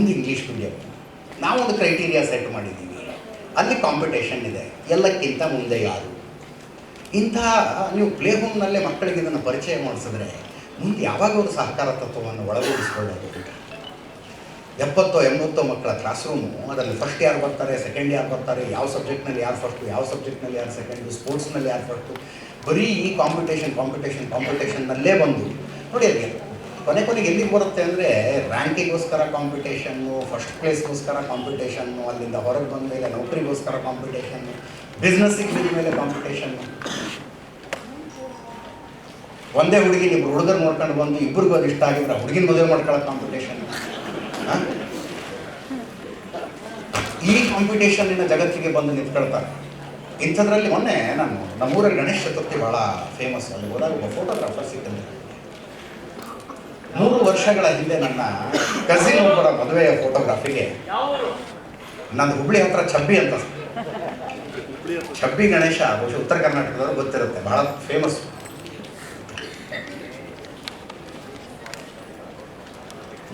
ನಮ್ದು English medium ನಾವೊಂದು criteria set ಮಾಡಿದ್ದೀವಿ. ಅಲ್ಲಿ ಕಾಂಪಿಟೇಷನ್ ಇದೆ. ಎಲ್ಲಕ್ಕಿಂತ ಮುಂದೆ ಯಾರು? ಇಂತಹ ನೀವು ಪ್ಲೇ ಹೋಮ್ನಲ್ಲೇ ಮಕ್ಕಳಿಗೆ ಇದನ್ನು ಪರಿಚಯ ಮಾಡಿಸಿದ್ರೆ ಮುಂದೆ ಯಾವಾಗ ಅವರು ಸಹಕಾರ ತತ್ವವನ್ನು ಒಳಗೂಡಿಸ್ಕೊಳ್ಳೋದು? ಎಪ್ಪತ್ತೋ, ಎಂಬತ್ತೋ ಮಕ್ಕಳ ಕ್ಲಾಸ್ ರೂಮು ಅದರಲ್ಲಿ ಫಸ್ಟ್ ಯಾರು ಬರ್ತಾರೆ ಸೆಕೆಂಡ್ ಯಾರು ಬರ್ತಾರೆ, ಯಾವ ಸಬ್ಜೆಕ್ಟ್ನಲ್ಲಿ ಯಾರು ಫಸ್ಟು ಯಾವ ಸಬ್ಜೆಕ್ಟ್ನಲ್ಲಿ ಯಾರು ಸೆಕೆಂಡು ಸ್ಪೋರ್ಟ್ಸ್ನಲ್ಲಿ ಯಾರು ಫಸ್ಟು ಬರೀ ಈ ಕಾಂಪಿಟೇಷನ್ ಕಾಂಪಿಟೇಷನ್ ಕಾಂಪಿಟೇಷನ್ನಲ್ಲೇ ಬಂದು ನೋಡಿ ಅಲ್ಲಿ ಕೊನೆ ಕೊನೆಗೆ ಎಲ್ಲಿಗೆ ಬರುತ್ತೆ ಅಂದರೆ ರ್ಯಾಂಕಿಗೋಸ್ಕರ ಕಾಂಪಿಟೇಷನ್ನು ಫಸ್ಟ್ ಪ್ಲೇಸ್ಗೋಸ್ಕರ ಕಾಂಪಿಟೇಷನ್ನು ಅಲ್ಲಿಂದ ಹೊರಗೆ ಬಂದ ಮೇಲೆ ನೌಕರಿಗೋಸ್ಕರ ಕಾಂಪಿಟೇಷನ್ನು ಬಿಸ್ನೆಸ್ಸಿಗೆ ಬಂದ ಮೇಲೆ ಕಾಂಪಿಟೇಷನ್ನು ಒಂದೇ ಹುಡುಗಿ ನಿಮ್ಮ ಹುಡುಗರು ನೋಡ್ಕೊಂಡು ಬಂದು ಇಬ್ಬರಿಗೂ ಅದು ಇಷ್ಟ ಆಗಿದ್ರೆ ಹುಡುಗಿನ ಮದುವೆ ಮಾಡ್ಕೊಳ್ಳೋ ಕಾಂಪಿಟೇಷನ್ ಈ ಕಾಂಪಿಟೇಷನ್ನಿನ ಜಗತ್ತಿಗೆ ಬಂದು ನಿಂತ್ಕೊಳ್ತಾರೆ. ಇಂಥದ್ರಲ್ಲಿ ಮೊನ್ನೆ ನಾನು ನಮ್ಮೂರಲ್ಲಿ ಗಣೇಶ ಚತುರ್ಥಿ ಭಾಳ ಫೇಮಸ್ ಅಲ್ಲಿ ಹೋದಾಗ ಒಬ್ಬ ಫೋಟೋಗ್ರಾಫರ್ ಸಿಕ್ಕಿದ್ರು ಮೂರು ವರ್ಷಗಳ ಹಿಂದೆ ನನ್ನ ಕಸಿನ್ ಒಬ್ಬರ ಮದುವೆಯ ಫೋಟೋಗ್ರಾಫಿಗೆ ನನ್ನ ಹುಬ್ಳಿ ಹತ್ರ ಚಬ್ಬಿ ಅಂತ. ಚಬ್ಬಿ ಗಣೇಶ ಬಹುಶಃ ಉತ್ತರ ಕರ್ನಾಟಕದವ್ರು ಗೊತ್ತಿರುತ್ತೆ ಬಹಳ ಫೇಮಸ್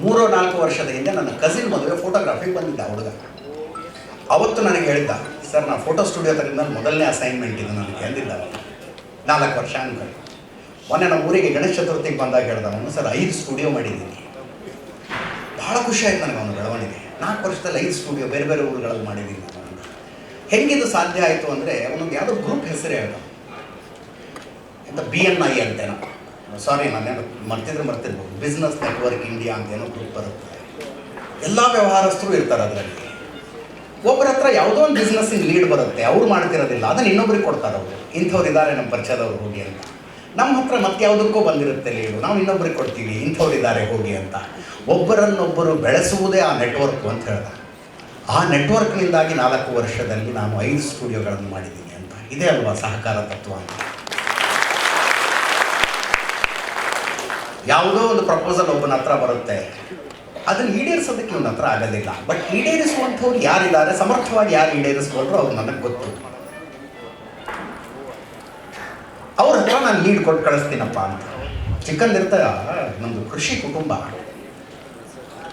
ಮೂರು ನಾಲ್ಕು ವರ್ಷದ ಹಿಂದೆ ನನ್ನ ಕಸಿನ್ ಮದುವೆ ಫೋಟೋಗ್ರಾಫಿಗೆ ಬಂದಿದ್ದ ಹುಡುಗ. ಅವತ್ತು ನನಗೆ ಹೇಳಿದ್ದ ಸರ್ ನಾನು ಫೋಟೋ ಸ್ಟುಡಿಯೋ ಮೊದಲನೇ ಅಸೈನ್ಮೆಂಟ್ ಇದು ನನಗೆ ಅಂದಿದ್ದ ನಾಲ್ಕು ವರ್ಷ ಅನ್ಕೊಳ್ಳಿ ಮೊನ್ನೆ ನಮ್ಮ ಊರಿಗೆ ಗಣೇಶ ಚತುರ್ಥಿಗೆ ಬಂದಾಗ ಹೇಳ್ದ ಅವನು ಸರ್ ಐದು ಸ್ಟುಡಿಯೋ ಮಾಡಿದ್ದೀನಿ. ಭಾಳ ಖುಷಿ ಆಯ್ತು ನನಗೆ ಅವನು ಬೆಳವಣಿಗೆ. ನಾಲ್ಕು ವರ್ಷದಲ್ಲಿ ಐದು ಸ್ಟುಡಿಯೋ ಬೇರೆ ಬೇರೆ ಊರುಗಳಲ್ಲಿ ಮಾಡಿದ್ದೀನಿ ನಾನು. ಹೆಂಗಿದು ಸಾಧ್ಯ ಆಯಿತು ಅಂದರೆ ಅವನೊಂದು ಯಾವುದೋ ಗ್ರೂಪ್ ಹೆಸರು ಹೇಳ್ದ ಅಂತ ಬಿ ಎನ್ ಐ ಅಂತೇನೋ. ಸಾರಿ ನಾನೇನು ಮರ್ತಿದ್ರೆ ಮರ್ತಿರ್ಬೋದು. ಬಿಸ್ನೆಸ್ ನೆಟ್ವರ್ಕ್ ಇಂಡಿಯಾ ಅಂತೇನೋ ಗ್ರೂಪ್ ಬರುತ್ತೆ. ಎಲ್ಲ ವ್ಯವಹಾರಸ್ಥರು ಇರ್ತಾರೆ ಅದರಲ್ಲಿ. ಒಬ್ಬರ ಹತ್ರ ಯಾವುದೋ ಒಂದು ಬಿಸ್ನೆಸ್ಸಿಗೆ ಲೀಡ್ ಬರುತ್ತೆ. ಅವ್ರು ಮಾಡ್ತಿರೋದಿಲ್ಲ. ಅದನ್ನು ಇನ್ನೊಬ್ರಿಗೆ ಕೊಡ್ತಾರೆ ಅವರು. ಇಂಥವ್ರು ಇದ್ದಾರೆ ನಮ್ಮ ಪರಿಚಯದವ್ರು ಹೋಗಿ ಅಂತ. ನಮ್ಮ ಹತ್ರ ಮತ್ತೆ ಯಾವುದಕ್ಕೂ ಬಂದಿರುತ್ತೆ ಲೀಡು. ನಾವು ಇನ್ನೊಬ್ಬರಿಗೆ ಕೊಡ್ತೀವಿ, ಇಂಥವರಿದ್ದಾರೆ, ಹೋಗಿ ಅಂತ. ಒಬ್ಬರನ್ನೊಬ್ಬರು ಬೆಳೆಸುವುದೇ ಆ ನೆಟ್ವರ್ಕ್ ಅಂತ ಹೇಳ್ದ ಆ ನೆಟ್ವರ್ಕ್ನಿಂದಾಗಿ ನಾಲ್ಕು ವರ್ಷದಲ್ಲಿ ನಾನು ಐದು ಸ್ಟುಡಿಯೋಗಳನ್ನು ಮಾಡಿದ್ದೀನಿ ಅಂತ. ಇದೇ ಅಲ್ವಾ ಸಹಕಾರ ತತ್ವ ಅಂತ? ಯಾವುದೋ ಒಂದು ಪ್ರಪೋಸಲ್ ಒಬ್ಬನ ಹತ್ರ ಬರುತ್ತೆ. ಅದನ್ನು ಈಡೇರಿಸೋದಕ್ಕೆ ಇವನ ಹತ್ರ ಆಗೋದಿಲ್ಲ. ಬಟ್ ಈಡೇರಿಸುವಂಥವ್ರು ಯಾರಿದ್ದಾರೆ, ಸಮರ್ಥವಾಗಿ ಯಾರು ಈಡೇರಿಸ್ಕೊಂಡ್ರು ಅವ್ರು ನನಗೆ ಗೊತ್ತು. ಅವ್ರ ಹತ್ರ ನಾನು ಲೀಡ್ ಕೊಟ್ಟು ಕಳಿಸ್ತೀನಪ್ಪ ಅಂತ. ಚಿಕ್ಕಂದಿರ್ತ ನಮ್ಮದು ಕೃಷಿ ಕುಟುಂಬ.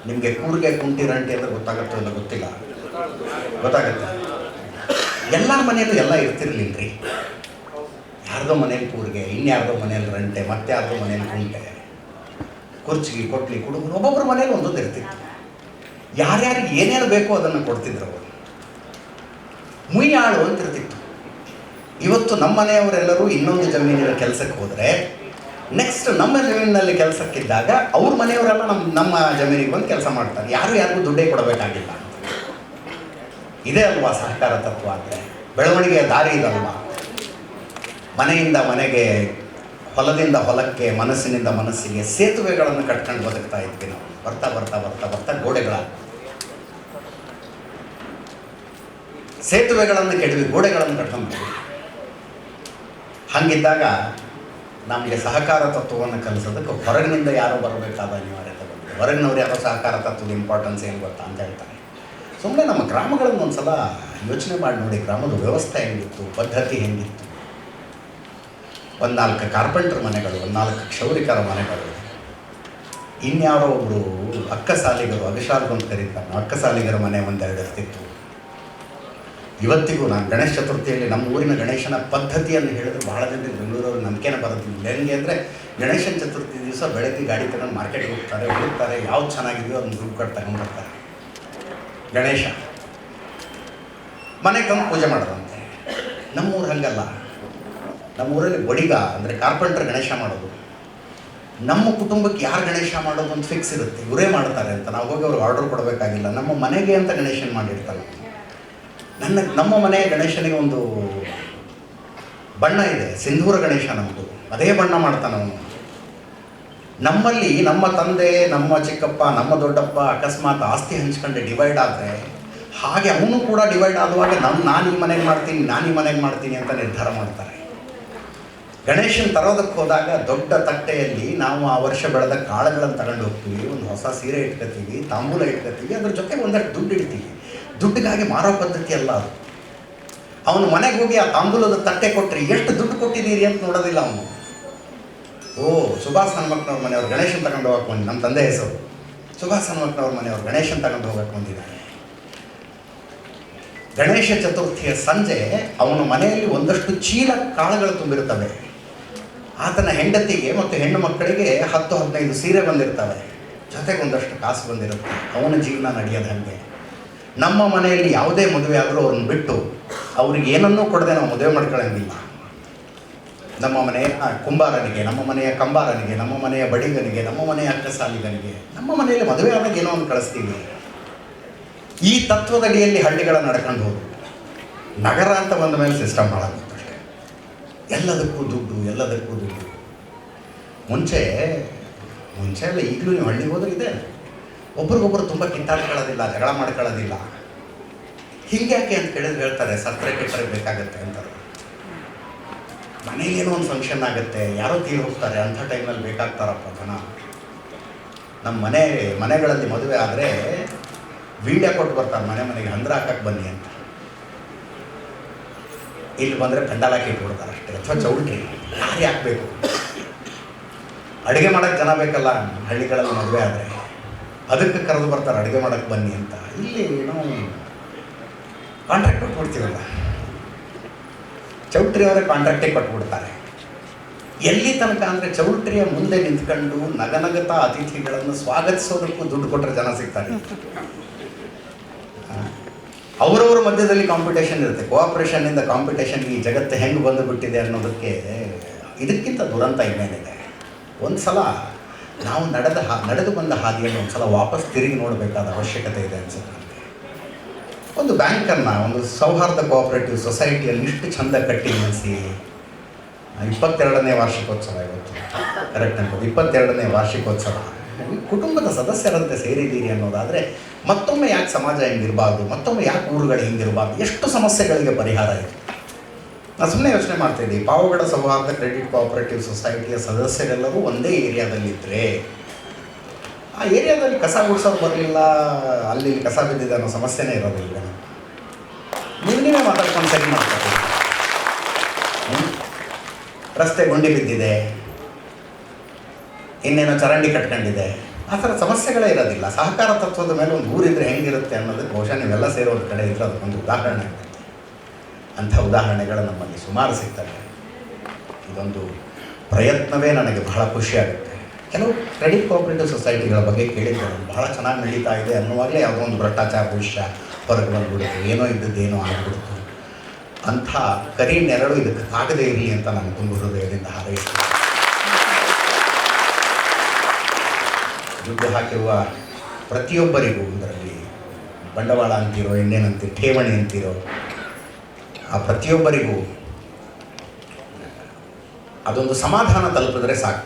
ನಿಮಗೆ ಕೂರ್ಗೆ ಕುಂಟಿ ರಂಟಿ ಅಂದ್ರೆ ಗೊತ್ತಾಗುತ್ತೋ ಇಲ್ಲ ಗೊತ್ತಿಲ್ಲ. ಗೊತ್ತಾಗತ್ತೆ. ಎಲ್ಲ ಮನೆಯಲ್ಲೂ ಎಲ್ಲ ಇರ್ತಿರ್ಲಿಲ್ರಿ. ಯಾರ್ದೋ ಮನೇಲಿ ಕೂರ್ಗೆ, ಇನ್ಯಾರ್ದೋ ಮನೇಲಿ ರಂಟೆ, ಮತ್ತೆ ಯಾರ್ದೋ ಮನೇಲಿ ಕುಂಟೆ. ಕುರ್ಚಿಗೆ ಕೊಟ್ಲಿ ಕುಡುಗರು ಒಬ್ಬೊಬ್ಬರ ಮನೇಲಿ ಒಂದೊಂದು ಇರ್ತಿತ್ತು. ಯಾರ್ಯಾರಿಗೆ ಏನೇನು ಬೇಕೋ ಅದನ್ನು ಕೊಡ್ತಿದ್ರು ಅವರು. ಮುಯ್ಯಾಳು ಅಂತ ಇರ್ತಿತ್ತು. ಇವತ್ತು ನಮ್ಮ ಮನೆಯವರೆಲ್ಲರೂ ಇನ್ನೊಂದು ಜಮೀನಿನ ಕೆಲಸಕ್ಕೆ ಹೋದರೆ ನೆಕ್ಸ್ಟ್ ನಮ್ಮ ಜಮೀನಿನಲ್ಲಿ ಕೆಲಸಕ್ಕಿದ್ದಾಗ ಅವ್ರ ಮನೆಯವರೆಲ್ಲ ನಮ್ಮ ನಮ್ಮ ಜಮೀನಿಗೆ ಬಂದು ಕೆಲಸ ಮಾಡ್ತಾರೆ. ಯಾರು ಯಾರಿಗೂ ದುಡ್ಡೇ ಕೊಡಬೇಕಾಗಿಲ್ಲ. ಇದೇ ಅಲ್ವಾ ಸಹಕಾರ ತತ್ವ ಅಂದರೆ? ಬೆಳವಣಿಗೆಯ ದಾರಿ ಇದಲ್ವಾ? ಮನೆಯಿಂದ ಮನೆಗೆ, ಹೊಲದಿಂದ ಹೊಲಕ್ಕೆ, ಮನಸ್ಸಿನಿಂದ ಮನಸ್ಸಿಗೆ ಸೇತುವೆಗಳನ್ನು ಕಟ್ಕೊಂಡು ಬದುಕ್ತಾ ಇದ್ವಿ ನಾವು. ಬರ್ತಾ ಬರ್ತಾ ಬರ್ತಾ ಬರ್ತಾ ಗೋಡೆಗಳ. ಸೇತುವೆಗಳನ್ನು ಕೆಡವಿ ಗೋಡೆಗಳನ್ನು ಕಟ್ಕೊಂಡ್ಬಿಟ್ವಿ ಹಾಗಿದ್ದಾಗ ನಮಗೆ ಸಹಕಾರ ತತ್ವವನ್ನು ಕಲಿಸೋದಕ್ಕೆ ಹೊರಗಿನಿಂದ ಯಾರೋ ಬರಬೇಕಾದ ಅನಿವಾರ್ಯತೆ ಬಂದಿದೆ. ಹೊರಗಿನವ್ರು ಯಾರೋ ಸಹಕಾರ ತತ್ವದ ಇಂಪಾರ್ಟೆನ್ಸ್ ಏನು ಗೊತ್ತಾ ಅಂತ ಹೇಳ್ತಾರೆ. ಸುಮ್ಮನೆ ನಮ್ಮ ಗ್ರಾಮಗಳನ್ನು ಒಂದು ಸಲ ಯೋಚನೆ ಮಾಡಿ ನೋಡಿ, ಗ್ರಾಮದ ವ್ಯವಸ್ಥೆ ಹೆಂಗಿತ್ತು, ಪದ್ಧತಿ ಹೆಂಗಿತ್ತು. ಒಂದು ನಾಲ್ಕು ಕಾರ್ಪೆಂಟರ್ ಮನೆಗಳು, ಒಂದು ನಾಲ್ಕು ಕ್ಷೌರಿಕರ ಮನೆಗಳು. ಇನ್ಯಾರೋ ಒಬ್ಬರು ಅಕ್ಕ ಸಾಲಿಗರು ಅಂತ ಕರೀತಾರೆ. ಅಕ್ಕ ಸಾಲಿಗರ ಮನೆ ಒಂದೆರಡು ಇರ್ತಿತ್ತು. ಇವತ್ತಿಗೂ ನಾನು ಗಣೇಶ ಚತುರ್ಥಿಯಲ್ಲಿ ನಮ್ಮ ಊರಿನ ಗಣೇಶನ ಪದ್ಧತಿಯನ್ನು ಹೇಳಿದ್ರೆ ಬಹಳ ಜನ ಬೆಂಗಳೂರವ್ರು ನಂಬಿಕೆನೇ ಬರೋದಿಲ್ಲ ಹೆಂಗೆ ಅಂದರೆ ಗಣೇಶನ ಚತುರ್ಥಿ ದಿವಸ ಬೆಳಗ್ಗೆ ಗಾಡಿ ತಗೊಂಡು ಮಾರ್ಕೆಟ್ಗೆ ಹೋಗ್ತಾರೆ ಹೋಗ್ತಾರೆ ಯಾವ್ದು ಚೆನ್ನಾಗಿದೆಯೋ ಅದನ್ನು ದುಡ್ಡು ಕಟ್ಟು ತಗೊಂಡ್ಬರ್ತಾರೆ ಗಣೇಶ, ಮನೆ ತಂದು ಪೂಜೆ ಮಾಡೋದಂತೆ. ನಮ್ಮೂರು ಹಂಗಲ್ಲ. ನಮ್ಮೂರಲ್ಲಿ ಬಡಿಗ ಅಂದರೆ ಕಾರ್ಪೆಂಟರ್ ಗಣೇಶ ಮಾಡೋದು. ನಮ್ಮ ಕುಟುಂಬಕ್ಕೆ ಯಾರು ಗಣೇಶ ಮಾಡೋದು ಅಂತ ಫಿಕ್ಸ್ ಇರುತ್ತೆ. ಇವರೇ ಮಾಡ್ತಾರೆ ಅಂತ. ನಾವು ಹೋಗಿ ಅವ್ರಿಗೆ ಆರ್ಡರ್ ಕೊಡಬೇಕಾಗಿಲ್ಲ. ನಮ್ಮ ಮನೆಗೆ ಅಂತ ಗಣೇಶನ ಮಾಡಿರ್ತಾರೆ ನನ್ನ, ನಮ್ಮ ಮನೆ ಗಣೇಶನಿಗೆ ಒಂದು ಬಣ್ಣ ಇದೆ, ಸಿಂಧೂರ ಗಣೇಶ ನಮ್ಮದು ಅದೇ ಬಣ್ಣ ಮಾಡ್ತಾನೆ ಅವನು. ನಮ್ಮಲ್ಲಿ ನಮ್ಮ ತಂದೆ, ನಮ್ಮ ಚಿಕ್ಕಪ್ಪ, ನಮ್ಮ ದೊಡ್ಡಪ್ಪ ಅಕಸ್ಮಾತ್ ಆಸ್ತಿ ಹಂಚ್ಕೊಂಡು ಡಿವೈಡ್ ಆದರೆ, ಹಾಗೆ ಅವನು ಕೂಡ ಡಿವೈಡ್ ಆಗುವಾಗ ನಮ್ಮ ನಾನು ಈ ಮನೆಗೆ ಮಾಡ್ತೀನಿ, ನಾನು ಈ ಮನೆಗೆ ಮಾಡ್ತೀನಿ ಅಂತ ನಿರ್ಧಾರ ಮಾಡ್ತಾರೆ. ಗಣೇಶನ ತರೋದಕ್ಕೆ ಹೋದಾಗ ದೊಡ್ಡ ತಟ್ಟೆಯಲ್ಲಿ ನಾವು ಆ ವರ್ಷ ಬೆಳೆದ ಕಾಳುಗಳನ್ನು ತಗೊಂಡು ಹೋಗ್ತೀವಿ ಒಂದು ಹೊಸ ಸೀರೆ ಇಟ್ಕೋತೀವಿ, ತಾಂಬೂಲ ಇಟ್ಕೋತೀವಿ, ಅದ್ರ ಜೊತೆಗೆ ಒಂದಷ್ಟು ದುಡ್ಡು ಇಡ್ತೀವಿ. ದುಡ್ಡಿಗಾಗಿ ಮಾರೋ ಪದ್ಧತಿ ಅಲ್ಲ ಅದು. ಅವನು ಮನೆಗೆ ಹೋಗಿ ಆ ತಾಂಬೂಲದ ತಟ್ಟೆ ಕೊಟ್ಟರೆ ಎಷ್ಟು ದುಡ್ಡು ಕೊಟ್ಟಿದ್ದೀರಿ ಅಂತ ನೋಡೋದಿಲ್ಲ ಅವನು. ಓ, ಸುಭಾಷ್ ಹನುಮಕ್ನವ್ರ ಮನೆಯವ್ರು ಗಣೇಶನ್ ತಗೊಂಡು ಹೋಗಕ್ಕೆ ಬಂದು ನಮ್ಮ ತಂದೆ ಹೆಸರು. ಸುಭಾಷ್ ಹನುಮಕ್ನವ್ರ ಮನೆಯವರು ಗಣೇಶನ್ ತಗೊಂಡು ಹೋಗಕ್ಕೆ ಬಂದಿದ್ದಾರೆ. ಗಣೇಶ ಚತುರ್ಥಿಯ ಸಂಜೆ ಅವನ ಮನೆಯಲ್ಲಿ ಒಂದಷ್ಟು ಚೀಲ ಕಾಳುಗಳು ತುಂಬಿರುತ್ತವೆ. ಆತನ ಹೆಂಡತಿಗೆ ಮತ್ತು ಹೆಣ್ಣು ಮಕ್ಕಳಿಗೆ ಹತ್ತು ಹದಿನೈದು ಸೀರೆ ಬಂದಿರ್ತವೆ. ಜೊತೆಗೆ ಒಂದಷ್ಟು ಕಾಸು ಬಂದಿರುತ್ತೆ. ಅವನ ಜೀವನ ನಡೆಯೋದು ಹಾಗೆ. ನಮ್ಮ ಮನೆಯಲ್ಲಿ ಯಾವುದೇ ಮದುವೆ ಆದರೂ ಅವ್ರನ್ನ ಬಿಟ್ಟು ಅವ್ರಿಗೆ ಏನನ್ನೂ ಕೊಡದೆ ನಾವು ಮದುವೆ ಮಾಡ್ಕೊಳ್ಳಂಗಿಲ್ಲ. ನಮ್ಮ ಮನೆಯ ಕುಂಬಾರನಿಗೆ, ನಮ್ಮ ಮನೆಯ ಕಂಬಾರನಿಗೆ, ನಮ್ಮ ಮನೆಯ ಬಡಿಗನಿಗೆ, ನಮ್ಮ ಮನೆಯ ಅಕ್ಕಸಾಲಿಗನಿಗೆ ನಮ್ಮ ಮನೆಯಲ್ಲಿ ಮದುವೆ ಆದಾಗ ಏನೋ ಒಂದು ಕಳಿಸ್ತೀವಿ. ಈ ತತ್ವದಡಿಯಲ್ಲಿ ಹಳ್ಳಿಗಳ ನಡ್ಕೊಂಡು ಹೋದ್ರು. ನಗರ ಅಂತ ಬಂದ ಮೇಲೆ ಸಿಸ್ಟಮ್ ಹಾಳಾಗುತ್ತಷ್ಟೇ ಎಲ್ಲದಕ್ಕೂ ದುಡ್ಡು ಎಲ್ಲದಕ್ಕೂ ದುಡ್ಡು. ಮುಂಚೆ ಮುಂಚೆ ಎಲ್ಲ ಈಗಲೂ ನೀವು ಹಳ್ಳಿಗೆ ಹೋದ್ರೆ ಇದೆ. ಒಬ್ರಿಗೊಬ್ರು ತುಂಬ ಕಿತ್ತಾಡ್ಕೊಳ್ಳೋದಿಲ್ಲ, ಜಗಳ ಮಾಡ್ಕೊಳ್ಳೋದಿಲ್ಲ. ಹಿಂಗ್ಯಾಕೆ ಅಂತ ಕೇಳಿದ್ರೆ ಹೇಳ್ತಾರೆ ಸತ್ರೆ ಕೆಟ್ಟರೆ ಬೇಕಾಗುತ್ತೆ ಅಂತಾರೆ. ಮನೇಲಿ ಏನೋ ಒಂದು ಫಂಕ್ಷನ್ ಆಗುತ್ತೆ, ಯಾರೋ ತೀರ್ ಹೋಗ್ತಾರೆ, ಅಂಥ ಟೈಮಲ್ಲಿ ಬೇಕಾಗ್ತಾರಪ್ಪ ಜನ. ನಮ್ಮ ಮನೆ, ಮನೆಗಳಲ್ಲಿ ಮದುವೆ ಆದರೆ ವೀಡಿಯೋ ಕೊಟ್ಟು ಬರ್ತಾರೆ, ಮನೆ ಮನೆಗೆ ಹಂದ್ರ ಹಾಕಕ್ಕೆ ಬನ್ನಿ ಅಂತ. ಇಲ್ಲಿ ಬಂದರೆ ಪೆಂಡಲ್ ಹಾಕಿ ಇಟ್ಬಿಡ್ತಾರೆ ಅಷ್ಟೇ, ಅಥವಾ ಚೌಟ್ರಿ ಯಾರು ಹಾಕಬೇಕು. ಅಡುಗೆ ಮಾಡೋಕ್ಕೆ ಜನ ಬೇಕಲ್ಲ, ಹಳ್ಳಿಗಳಲ್ಲಿ ಮದುವೆ ಆದರೆ. ಅದಕ್ಕೆ ಕರೆದು ಬರ್ತಾರೆ, ಅಡುಗೆ ಮಾಡೋಕ್ಕೆ ಬನ್ನಿ ಅಂತ. ಇಲ್ಲಿ ನಾವು ಕಾಂಟ್ರಾಕ್ಟ್ ಕೊಟ್ಬಿಡ್ತೀವಲ್ಲ ಚೌಟ್ರಿ ಅವರೇ ಕಾಂಟ್ರಾಕ್ಟೇ ಕೊಟ್ಬಿಡ್ತಾರೆ. ಎಲ್ಲಿ ತನಕ ಅಂದರೆ ಚೌಟ್ರಿಯ ಮುಂದೆ ನಿಂತ್ಕೊಂಡು ನಗನಗತ ಅತಿಥಿಗಳನ್ನು ಸ್ವಾಗತಿಸೋದಕ್ಕೂ ದುಡ್ಡು ಕೊಟ್ಟರೆ ಜನ ಸಿಗ್ತಾರೆ. ಅವರವರ ಮಧ್ಯದಲ್ಲಿ ಕಾಂಪಿಟೇಷನ್ ಇರುತ್ತೆ. ಕೋಆಪ್ರೇಷನ್ನಿಂದ ಕಾಂಪಿಟೇಷನ್ ಈ ಜಗತ್ತು ಹೆಂಗೆ ಬಂದು ಬಿಟ್ಟಿದೆ ಅನ್ನೋದಕ್ಕೆ ಇದಕ್ಕಿಂತ ದುರಂತ ಇನ್ನೇನಿದೆ. ಒಂದು ಸಲ ನಾವು ನಡೆದ ಹಾ, ನಡೆದು ಬಂದ ಹಾದಿಯನ್ನು ಒಂದು ಸಲ ವಾಪಸ್ ತಿರುಗಿ ನೋಡಬೇಕಾದ ಅವಶ್ಯಕತೆ ಇದೆ ಅನ್ಸುತ್ತೆ. ಒಂದು ಬ್ಯಾಂಕನ್ನು ಒಂದು ಸೌಹಾರ್ದ ಕೋಆಪರೇಟಿವ್ ಸೊಸೈಟಿಯಲ್ಲಿ ಇಷ್ಟು ಚಂದ ಕಟ್ಟಿ ನಿಲ್ಲಿಸಿ ಇಪ್ಪತ್ತೆರಡನೇ ವಾರ್ಷಿಕೋತ್ಸವ ಇವತ್ತು. ಕರೆಕ್ಟ್ ಅನ್ಬೋದು. ಇಪ್ಪತ್ತೆರಡನೇ ವಾರ್ಷಿಕೋತ್ಸವ. ಕುಟುಂಬದ ಸದಸ್ಯರಂತೆ ಸೇರಿದ್ದೀರಿ ಅನ್ನೋದಾದರೆ ಮತ್ತೊಮ್ಮೆ ಯಾಕೆ ಸಮಾಜ ಹಿಂಗಿರಬಾರ್ದು, ಮತ್ತೊಮ್ಮೆ ಯಾಕೆ ಊರುಗಳು ಹಿಂಗಿರಬಾರ್ದು, ಎಷ್ಟು ಸಮಸ್ಯೆಗಳಿಗೆ ಪರಿಹಾರ ಇದೆ? ನಾನು ಸುಮ್ಮನೆ ಯೋಚನೆ ಮಾಡ್ತಾಯಿದ್ದೆ ಪಾವಗಡ ಸೌಹಾರ್ದ ಕ್ರೆಡಿಟ್ ಕೋಆಪರೇಟಿವ್ ಸೊಸೈಟಿಯ ಸದಸ್ಯರೆಲ್ಲರೂ ಒಂದೇ ಏರಿಯಾದಲ್ಲಿದ್ದರೆ ಆ ಏರಿಯಾದಲ್ಲಿ ಕಸ ಗುಡಿಸೋದು ಬರಲಿಲ್ಲ, ಅಲ್ಲಿ ಕಸ ಬಿದ್ದಿದೆ ಅನ್ನೋ ಸಮಸ್ಯೆನೇ ಇರೋದಿಲ್ಲ ನೀವು ಮಾತಾಡ್ಕೊಂಡು ಸರಿ ಮಾಡ್ತಾರೆ ರಸ್ತೆ ಗುಂಡಿ ಬಿದ್ದಿದೆ, ಇನ್ನೇನೋ ಚರಂಡಿ ಕಟ್ಕೊಂಡಿದೆ, ಆ ಥರ ಸಮಸ್ಯೆಗಳೇ ಇರೋದಿಲ್ಲ. ಸಹಕಾರ ತತ್ವದ ಮೇಲೆ ಒಂದು ಊರಿದ್ರೆ ಹೆಂಗಿರುತ್ತೆ ಅನ್ನೋದಕ್ಕೆ ಬಹುಶಃ ನೀವೆಲ್ಲ ಸೇರೋ ಒಂದು ಕಡೆ ಇದ್ರೆ ಅದಕ್ಕೊಂದು ಉದಾಹರಣೆ. ಅಂಥ ಉದಾಹರಣೆಗಳು ನಮ್ಮಲ್ಲಿ ಸುಮಾರು ಸಿಗ್ತವೆ. ಇದೊಂದು ಪ್ರಯತ್ನವೇ ನನಗೆ ಬಹಳ ಖುಷಿಯಾಗುತ್ತೆ ಕೆಲವು ಕ್ರೆಡಿಟ್ ಕೋಆಪರೇಟಿವ್ ಸೊಸೈಟಿಗಳ ಬಗ್ಗೆ ಕೇಳಿದ್ದರು ಬಹಳ ಚೆನ್ನಾಗಿ ನಡೀತಾ ಇದೆ ಅನ್ನುವಾಗಲೇ ಯಾವುದೋ ಒಂದು ಭ್ರಷ್ಟಾಚಾರ, ಭವಿಷ್ಯ ಹೊರಗೆ ಬಂದ್ಬಿಡುತ್ತೆ. ಏನೋ ಇದ್ದದ್ದು ಏನೋ ಆಗಿಬಿಡುತ್ತೆ ಅಂಥ ಕರಿ ನೆರಳು ಇದಕ್ಕೆ ತಾಗದೇ ಇರಲಿ ಅಂತ ನಾನು ತುಂಬ ಹೃದಯದಿಂದ ಹಾರೈಸ್ತೀನಿ. ದುಡ್ಡು ಹಾಕಿರುವ ಪ್ರತಿಯೊಬ್ಬರಿಗೂ ಇದರಲ್ಲಿ ಬಂಡವಾಳ ಅಂತಿರೋ ಎಣ್ಣೆನಂತಿರೋ ಠೇವಣಿ ಅಂತೀರೋ ಆ ಪ್ರತಿಯೊಬ್ಬರಿಗೂ ಅದೊಂದು ಸಮಾಧಾನ ತಲುಪಿದ್ರೆ ಸಾಕು.